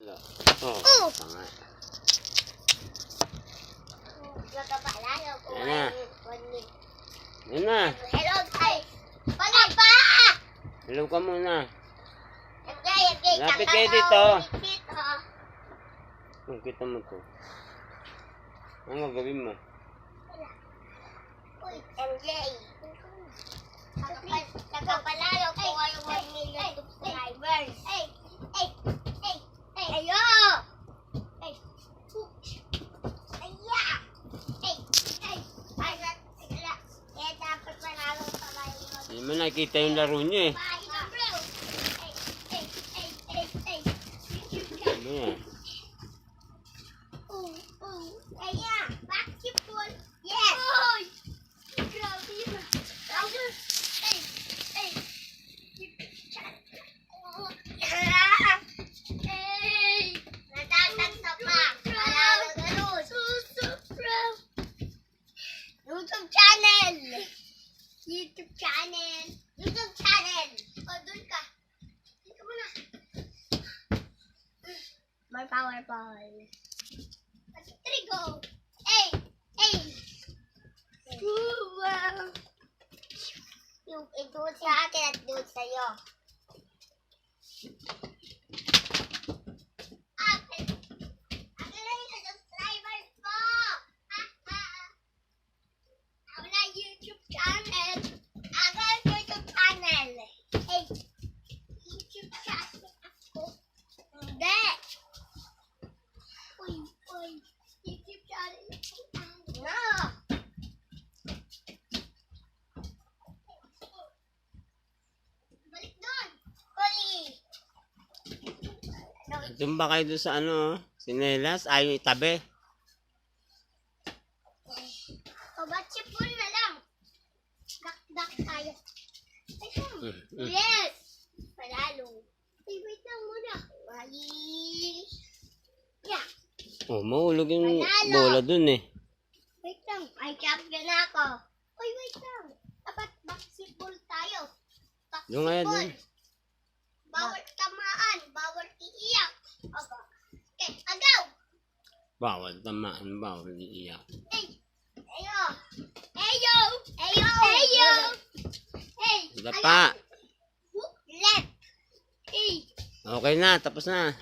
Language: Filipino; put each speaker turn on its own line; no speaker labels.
Oh,
Oh. ko.
Yan na. Yan na.
Hello, guys. Wala pa!
Hello ka muna.
MJ, MJ,
Lapit kayo dito.
dito.
Kung kita mo to. Ano gagawin mo?
Uy, MJ. Nagkapal- Nagkapalalo ko kayo 1 million subscribers. Hey, hey, hey, hey. Ayo! Hey. Aya! Hey, hey. Ay, na- wala. Eh, dapat panalo pa
mo nakikita yung laro niyo eh. Ano yan?
Oh, oh, ayan, basketball. Yes. Oy! Grabe yun. Grabe. Hey, hey. Oh, ah. Hey! Natatagsa pa. Panalo na rin. YouTube channel. YouTube channel. YouTube channel. O, dun ka. Dito mo na. More power ball. Three go. Hey, hey. Wow. Yung ituot sa akin at doon sa'yo. Akin. Akin na yung subscribers ko. Ha, ha. Ako na YouTube channel. Ako ang YouTube channel. Hey. YouTube channel ako. Hindi. Uy, uy. YouTube channel ako. No. Balik doon. Kuli. Ano?
Doon ba kayo doon sa ano? Sinelas? Ayaw itabi.
O, basketball na lang. Dak-dak tayo. Ito.
Mm, mm.
Yes! Panalo. Ay, wait lang muna. Wali. Yeah.
Oh, mahulog yung
Panalo.
bola dun eh.
Wait lang. Ay, champion na ako. Uy, wait lang. Dapat basketball tayo. Basketball.
Doon kaya dun.
Bawal tamaan. Bawal iiyak. Aba. Okay, agaw.
Bawal tamaan, bawal iiyak.
Ayo. Ayo. Ayo. Ayo. Hey.
Wala pa.
Hook left. Hey.
Okay na, tapos na.